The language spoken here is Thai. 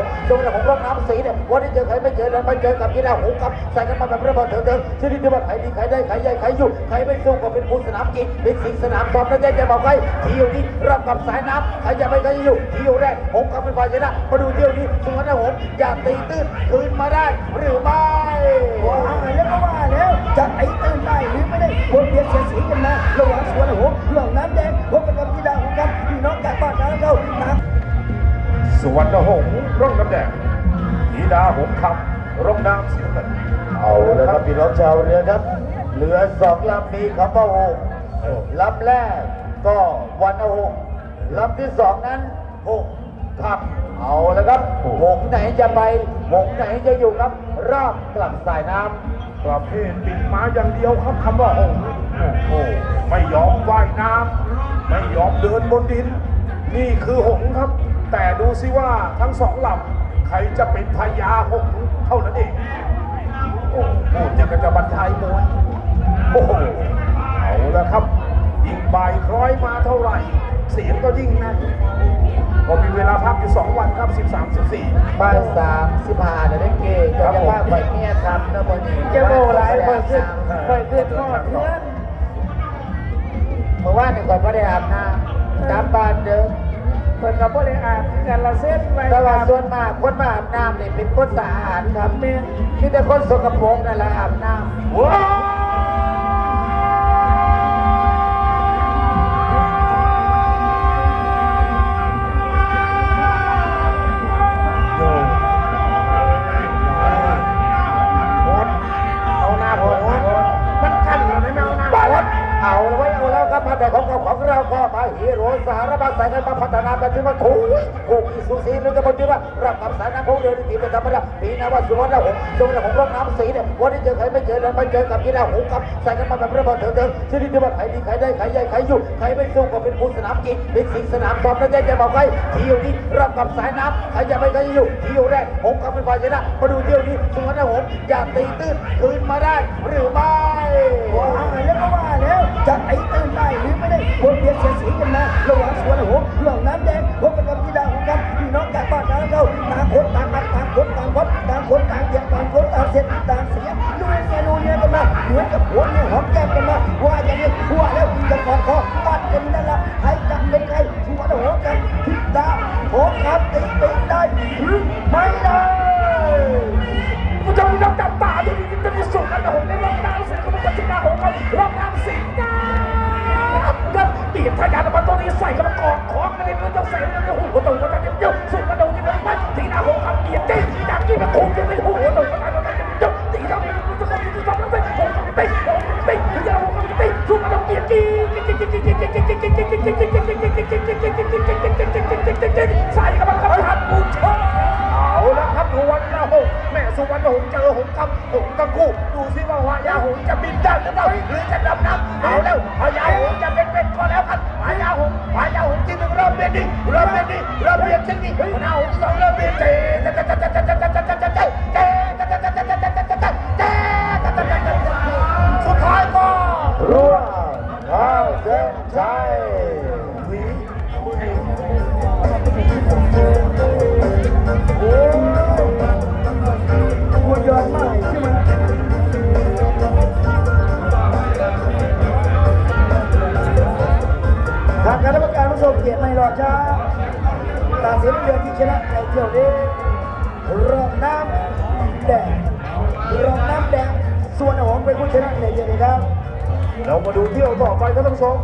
งส์สุวรรณหงส์ร่องน้ำสีเนี่ยวันนี้เจอใครไม่เจอแล้วไม่เจอกับกีฬาหงส์ครับใส่กันมาแบบระเบิดเถิดเถิดชนิดที่ว่าใครดีใครได้ใครใหญ่ใครอยู่ใครไม่สู้ก็เป็นผู้สนามกินเป็นสิงสนามซ้อมแล้วจะบอกใครที่อยู่นี่รับกับสายน้ำใครจะไม่ใครจะอยู่ที่อยู่แรกหงส์กับเป็นฝ่ายชนะมาดูเที่ยวนี้สุวรรณหงส์อยากตีตื้นคืนมาได้หรือไม่ว่าแล้วก็ว่าแล้วจะไอ้ วรรณหงส์ร่องน้ำแดงธีดาหงส์คำร่องน้ำสีน้ำเงินเอาเลยครับพี่น้องชาวเรือครับเรือสองลำมีคำว่าหงลำแรกก็วันหงลำที่สองนั้นหงครับเอาแล้วครับหงไหนจะไปหงไหนจะอยู่ครับรอบกลับสายน้ำประเภทปิดมาอย่างเดียวครับคำว่าหงส์โอ้โหไม่ยอมว่ายน้ำไม่ยอมเดินบนดิน นี่คือหงส์ครับ แต่ดูซิว่าทั้งสองลำใครจะเป็นพญาหงส์เท่านั้นเอง โอ้พูดอย่างกับจะบรรทายมวยโอ้โหเอาละครับ ยิ่งบ่ายคล้อยมาเท่าไหร่ เสียงก็ยิ่งแน่นก็มีเวลาพักอยู่ 2 วันครับ 13 14บ่ายสามสิบห้าเดี๋ยวได้เกย์ครัจะบผมว่าไปเมียทำนะวันนี้เจ้าโบหลายเปิดขึ้นเปิดขึ้นทอดเพื่อนเมื่อวานนี่ก่อนก็ได้อาบน้ำตามบ้านเดิม เปิดกับพวกเลยอ่านกันละเส้นไปแต่ว่าส่วนมากคนมาอาบน้ำนี่เป็นคนสะอาดครับมีแต่คนสกปรกนั่นแหละอาบน้ำ สารบัสายกันมาพัฒนาแบบที่ว่าถูกถูกสุสีนึกกันบนที่ว่ารับกับสายน้ำพงเดินทีเป็นธรรมดาปีนาว่าสุวรรณหงส์สุวรรณหงร่องน้ำสีเนี่ยวันนี้เจอใครไม่เจอแล้วไม่เจอกับกีฬาหงส์ครับใส่กันมาแบบระเบิดเถิดเถิดชนิดที่ว่าใครดีใครได้ใครใหญ่ใครอยู่ใครไม่สู้ก็เป็นผู้สนามกินเป็นสิงสนามซ้อมแล้วจะบอกใครที่อยู่นี่รับกับสายน้ำใครจะไม่ใครอยู่ที่อยู่แรกหงส์กับเป็นฝ่ายชนะมาดูเที่ยวนี้สุวรรณหงส์อยากตีตื้นคืนมาได้หรือไม่ หัวเนี่ยหอมแก้มกันมาว่าอย่างนี้ว่าแล้วจะกอดคอตัดกันนั่นละให้จะเป็น เราเต้นสุดกระโดดเปลี่ยนจีใส่กระบอกครับท่านผู้ชมเอาละครับสุวรรณหงส์แม่สุวรรณหงส์เจอหงส์กับหงส์กับคู่ดูสิว่าพญาหงส์จะบินได้หรือเปล่าหรือจะดำน้ำเอาแล้วพญาหงส์จะเป็นเป็นก็แล้วกันพญาหงส์พญาหงส์ที่หนึ่งเริ่มเบียดดิเริ่มเบียดดิเริ่มเบียดเช่นนี้พญาหงส์ที่สองเริ่มเบียดเจ๊เจ๊เจ๊เจ๊ เข้าเส้ตัวยอดมากใช่ไหมทางคณะกรรมการผู้ทรงเกียรติไม่รอช้าตัดสินเรือที่ชนะในเที่ยวนี้รองน้ำแดงรองน้ำแดงส่วนหงส์เป็นผู้ชนะในเที่ยวนี้ครับ เรามาดูเที่ยวต่อไปครับท่านผู้ชม